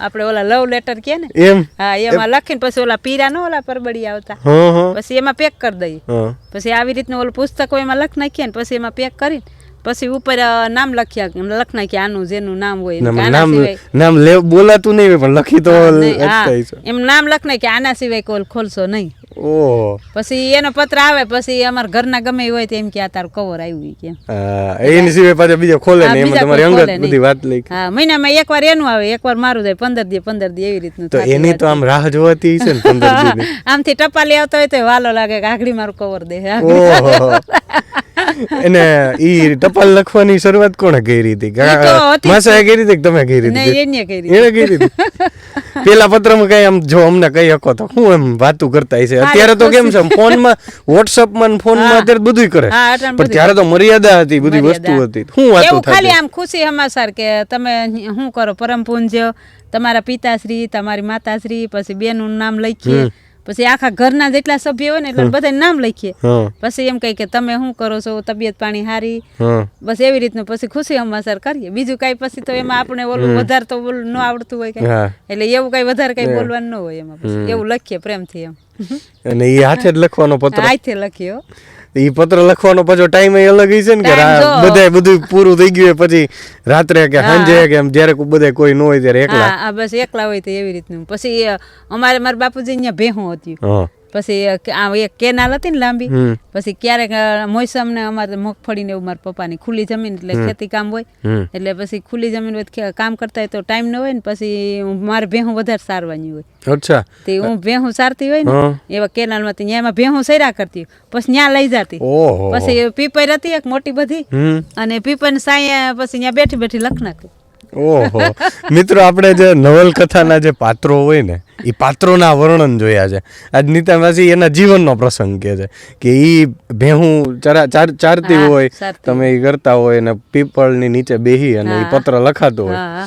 આપણે ઓલા love letter કે ને? એમ? હા એમાં? લખીને પછી ઓલા પીરા નો ઓલા પરબડી આવતા. પછી એમાં પેક કરી દઈએ. પછી આવી રીતનું ઓલું પુસ્તકો એમાં લખ નાખીએ ને પછી એમાં પેક કરીને પછી ઉપર નામ લખ્યા લખ નાખીએ આનું જેનું નામ હોય નામ નામ બોલાતું નહીં પણ લખી તો. એમ નામ લખ નાખીએ આના સિવાય કોલ ખોલશો નહીં. ઓહો. પછી એનો પત્ર આવે પછી અમારા ઘરના ગમે હોય તો એમ કે આ તારું કવર આવ્યું કે હા, એની સિવાય પાછા બીજા ખોલે ને એમાં તમારી અંગત બધી વાત લઈ. હા મહિનામાં એકવાર એનું આવે એકવાર મારું જાય પંદર દી પંદર દી એવી રીતનું તો એની તો આમ રાહ જોવાતી છે ને પંદર દી આમથી ટપાલી આવતો હોય તો વાલો લાગે કે આગળી મારું કવર દે. ઓહો. એને ઈ ટપાલ લખવાની શરૂઆત કોણે કરી હતી. માસાએ કરી હતી કે તમે કરી હતી એને કરી હતી પેલા પત્રમાં કઈ આમ જો અમને કઈ હકો તો હું એમ વાતું કરતા છે અત્યારે તો કેમ છે ફોનમાં વોટ્સઅપમાં ફોનમાં અત્યારે બધું કરે. પણ ત્યારે તો મર્યાદા હતી બધી વસ્તુ હતી. હું વાતો ખાલી આમ ખુશી હમાસર કે તમે શું કરો? પરમ પૂજ્ય તમારા પિતાશ્રી તમારી માતાશ્રી પછી બેનનું નામ લખીએ. પછી આખા ઘરના જેટલા સભ્ય હોય ને એટલે બધા નામ લખીએ. પછી એમ કહી કે તમે શું કરો છો? તબિયત પાણી સારી? બસ એવી રીતનું પછી ખુશી અમાસર કરીએ. બીજું કઈ પછી તો એમાં આપણે ઓલું વધારે તો ઓલું ન આવડતું હોય કઈ. એટલે એવું કઈ વધારે કઈ બોલવાનું ન હોય એમાં પછી. એવું લખીએ પ્રેમથી એમ. અને એ હાથે જ લખવાનો પત્ર. હાથે લખીએ ઈ પત્ર લખવાનો પાછો ટાઈમ અલગ છે ને કે બધાય બધું પૂરું થઈ ગયું હોય પછી રાત્રે કે સાંજે કે જ્યારે કોઈ બધા કોઈ ન હોય ત્યારે એકલા. બસ એકલા હોય તો એવી રીતનું. પછી અમારે મારા બાપુજી અહીંયા ભેહું હતી. પછી આ એક કેનાલ હતી ને લાંબી પછી ક્યારેક મોસમ ને અમારે મગફળી ને એવું મારા પપ્પાની ખુલ્લી જમીન એટલે ખેતી કામ હોય એટલે પછી ખુલ્લી જમીન હોય કામ કરતા હોય તો ટાઈમ ન હોય ને પછી મારે ભેહું વધારે સારવાની હોય. અચ્છા. તે હું ભેહું સારતી હોય ને એવા કેનાલમાં ત્યાં એમાં ભેહું સૈરા કરતી હોય. પછી ત્યાં લઈ જતી. પછી પીપર હતી એક મોટી બધી અને પીપર સાંય પછી ત્યાં બેઠી બેઠી લખ નાખતી ઓહો. મિત્રો આપણે જે નવલકથાના જે પાત્રો હોય ને એ પાત્રોના વર્ણન જોયા છે. આજ નીતામાસી એના જીવનનો પ્રસંગ કે છે કે ઈ ભેહું ચરા ચાર ચારતી હોય તમે એ કરતા હોય અને પીપળની નીચે બેહી અને એ પત્ર લખાતો હોય.